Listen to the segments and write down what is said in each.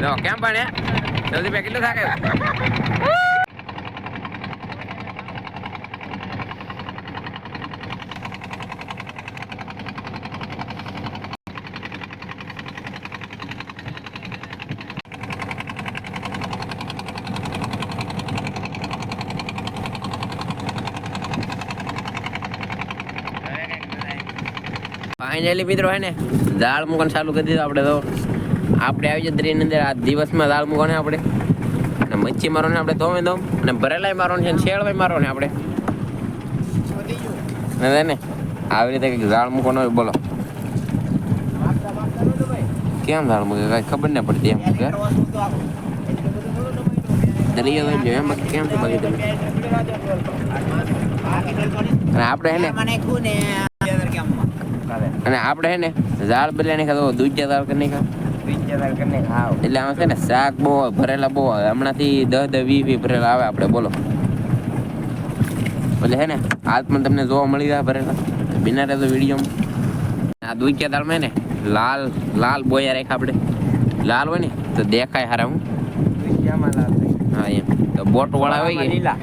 જો કેમ પણ જલ્દી બે કેટલું થાકે ફાઇનલી મિત્રો, હે ને? દાળ મૂકવાનું ચાલુ કરી દીધું આપણે તો. આપણે આવી જઈએ દરિયાની અંદર. આ દિવસમાં દાળ મૂકવાની આપણે. અને મચ્છી ને આપણે ધોમે ધોમ અને ભરેલાય મારવાની છે અને શેળવાય ને આપણે. ને, આવી રીતે કંઈક દાળ મૂકવાનો હોય, બોલો. કેમ દાળ મૂકે? કાંઈ ખબર ના પડતી એમ, કે? દરિયો કેમ અને આપણે હે ને, અને આપણે હે ને ઝાડ બદલાને ખાતો દૂધિયા દાળ કરી નાખ્યા એટલે આમાં છે ને શાક બહુ ભરેલા બહુ આવે. હમણાંથી દસ દસ વીસ વીસ ભરેલા આવે આપણે બોલો. એટલે હે ને હાલ પણ તમને જોવા મળી રહ્યા ભરેલા. બિના રહેતો વિડીયોમાં આ દૂધિયા દાળમાં હે ને લાલ લાલ બોયા રાખ્યા આપણે. લાલ હોય ને તો દેખાય હારા હું. હા એમ. તો બોટ વાળા હોય કે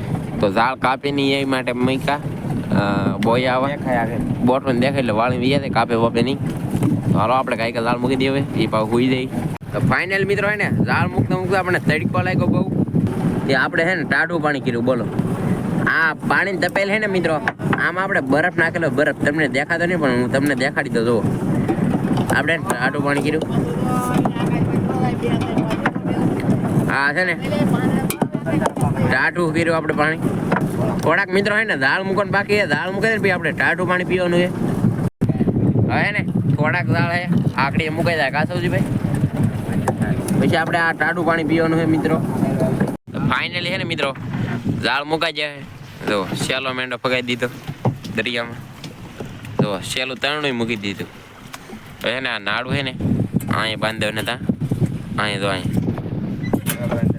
તો ઝાડ કાપીની એ માટે મૈકા બોયા આવે. બોટ પણ દેખાય એટલે વાળી વીયા કાપે બાપે નહીં. હાલો આપણે કાંઈક લાલ મૂકી દઈએ એ પાછું હોઈ જાય. તો ફાઇનલ મિત્રો હે ને લાલ મૂકતા મૂકતા આપણે તડકો લાગ્યો બહુ. તે આપણે હે ને ટાઢું પાણી કર્યું, બોલો. આ પાણી તપેલ હે ને મિત્રો, આમ આપણે બરફ નાખેલો, બરફ તમને દેખાતો નહીં, પણ હું તમને દેખાડી તો જુઓ. આપણે ટાઢું પાણી કર્યું. હા, છે ને. ટાઢું કર્યું આપણે પાણી. થોડાક મિત્રો હે ને દાળ મૂકવાનું બાકી દાળ મૂકે ને આપણે ટાઢું પાણી પીવાનું છે. હવે ને થોડાક દાળ આકડી મુકાઈ જાય. સૌજીભાઈ? પછી આપણે આ ટાઢું પાણી પીવાનું છે મિત્રો. ફાઇનલી છે ને મિત્રો, દાળ મુકાઈ જાય તો શેલો મેંડો ફગાઈ દીધો દરિયામાં. તો શેલું તરણું મૂકી દીધું. હવે ને આ નાડું છે ને, અહીંયા બાંધ્યો ને તા. અહીંયા તો અહીંયા.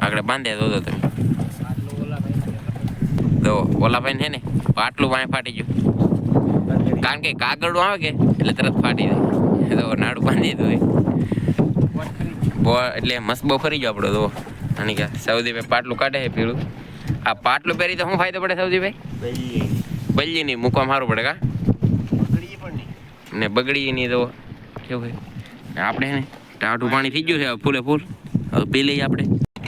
આગળ બાંધે તો તમે તો ઓલા ભાઈ છે ને આટલું પાણી ફાટી ગયું. કારણ કે કાગળું આવે કે? એટલે તરત ફાટી જાય. તો નાડું બાંધી દીધું એટલે મસ્ત બહુ ફરી ગયો આપણો તો અને કે સૌદીભાઈ પાટલું કાઢે છે પીળું. આ પાટલું પહેરી તો શું ફાયદો પડે સૌદીભાઈ બલ્લી નહીં મૂકવા સારું પડે કા? ને બગડી નહીં તો કેવું આપણે ને ટાઢું પાણી થઈ ગયું છે ફૂલે ફૂલ. હવે પી લઈએ આપણે.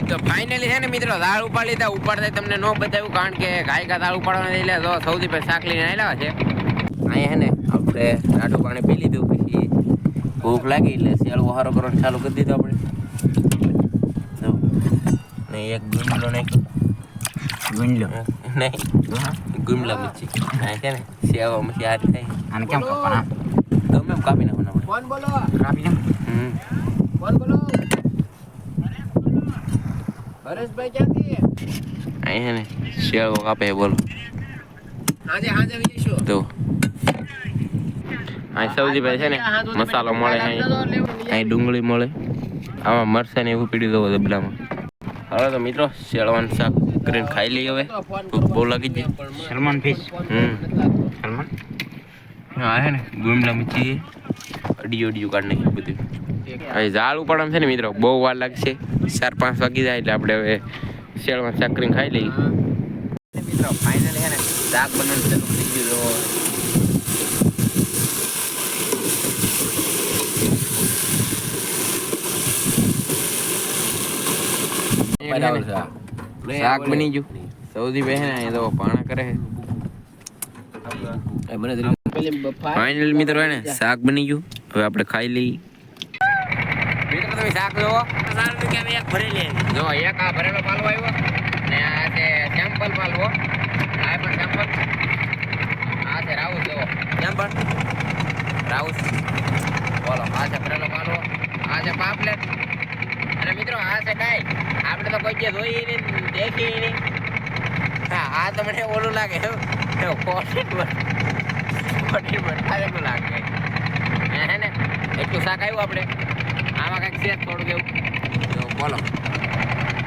તો ફાઇનલી છે ને મિત્રો, દાળ ઉપાડી લીધા ઉપાડતા તમને ન બતાવ્યું, કારણ કે ગાયકા દાળ ઉપાડવાની એટલે તો સૌથી પહેલાં શાક લઈને આવેલા છે. અહીંયા છે ને આપણે ટાઢું પાણી પી લીધું પછી ભૂખ લાગી એટલે શિયાળો હારો કરવાનું ચાલુ કરી દીધું આપણે. ને એક ગુંડલો નાખ્યો. ગુંડલો? નહીં. ગુંડલા મચ્છી આ છે ને શિયાળો મચ્છી હારી થાય. આને કેમ કાપવાના? ગમે એમ કાપી નાખવાના આપણે. કોણ બોલો. કાપી નાખ. હમ. કોણ બોલો. હરેશભાઈ ક્યાંથી? અહીંયા ને શિયાળો કાપે બોલો. હાજે હાજે વિજયશું તો અહીં સૌજીભાઈ છે ને મસાલો મળે અહીં. અહીં ડુંગળી મળે. આમાં મરચાં ને એવું પીડી દઉં દબલામાં હવે તો મિત્રો શેળવાનું શાક કરીને ખાઈ લઈએ હવે. ભૂખ બહુ લાગી જાય સલમાન ફિશ હમ. સલમાન હા હે ને ગુમલા મીચી અડીયો અડીયું કાઢ નાખ્યું બધું. હવે ઝાડ ઉપાડવાનું છે ને મિત્રો બહુ વાર લાગશે. ચાર પાંચ વાગી જાય એટલે આપણે હવે શેળમાં શાક કરીને ખાઈ લઈએ. મિત્રો ફાઇનલી છે ને શાક ચાલુ થઈ ગયું શાક બની ગયું. સૌથી પહેલા એ તો પાણા કરે છે. ફાઇનલ મિત્રો હે ને શાક બની ગયું. હવે આપણે ખાઈ લઈએ. મિત્રો તમે શાક જો એક આ ભરેલો પાલવો આવ્યો ને આ છે સેમ્પલ પાલવો આ પણ સેમ્પલ આ છે રાઉસ જોવો સેમ્પલ રાઉસ. બોલો આ છે ભરેલો પાલવો આ છે પાપલેટ. અને મિત્રો આ છે ડાઈ આપણે તો કોઈ જે જોઈ નહીં દેખી નહીં. હા આ તો મને ઓલું લાગે કોશિશ ખોટી બતાવેલું લાગે. હે ને? એટલું શાક આવ્યું આપણે? આમાં કાંઈક છે થોડુંક એવું? તો બોલો.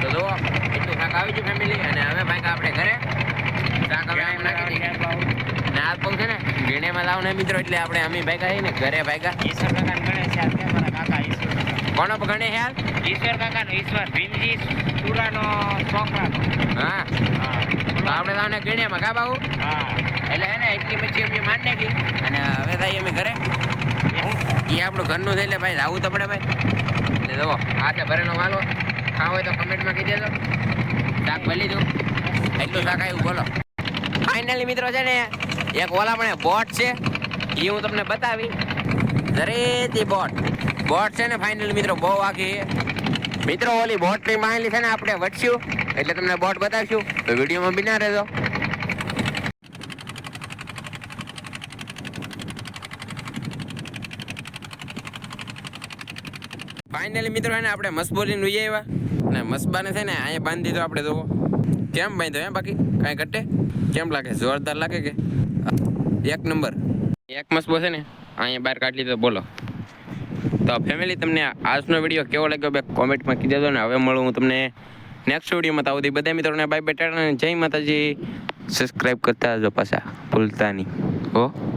તો જુઓ એટલું શાક આવી ગયું ફેમિલી અને હવે ભાઈ આપણે ઘરે? શાક આમ નાખી ને આ પગ છે ને ગેણેમાં લાવ ને મિત્રો એટલે આપણે અમી ભાઈ ને ઘરે ભાગ્યા કોનો ગણે હેલ ઈશ્વર કાકાનો ઈશ્વર ભીમજી સુરાનો છોકરા હા. તો આપણે તો આને ગણ્યામાં કા બાબુ? હા. એટલે હે ને એટલી મચ્છી અમે માર ગઈ અને હવે થાય અમે ઘરે. એ આપણું ઘરનું છે એટલે ભાઈ આવું તો પડે ભાઈ. એટલે જુઓ આ છે ભરેલો માલો ખાવ હોય તો કમેન્ટમાં કહી દેજો. શાક ભલી દઉં. એટલું શાક આવ્યું બોલો. ફાઇનલી મિત્રો છે ને એક ઓલા પણ બોટ છે. એ હું તમને બતાવી. જરેતી બોટ બોટ છે ને ફાઇનલી મિત્રો, બહુ આખી. મિત્રો, ઓલી બોટની માહિતી છે ને આપણે વટશું એટલે તમને બોટ બતાવશું. તો વિડીયોમાં ના રહેજો. ફાઇનલી મિત્રો એને આપણે મસબોલીને લઈ આવ્યા. ને મસબાને છે ને, અહીંયા બાંધી દીધો આપણે જોવો કેમ બાંધ્યો એમ બાકી? કાંઈ ઘટે? કેમ લાગે? જોરદાર લાગે કે? એક નંબર. એક મસબો છે ને, અહીંયા બહાર કાઢી લીધો, બોલો. તો ફેમિલી તમને આજનો વીડિયો કેવો લાગ્યો બે કોમેન્ટમાં કીધી દેજો ને. હવે મળું હું તમને નેક્સ્ટ વિડીયોમાં તો આવતી બધા મિત્રોને બાય અને જય માતાજી. સબસ્ક્રાઈબ કરતા જો પાછા. ભૂલતા નહીં. હો?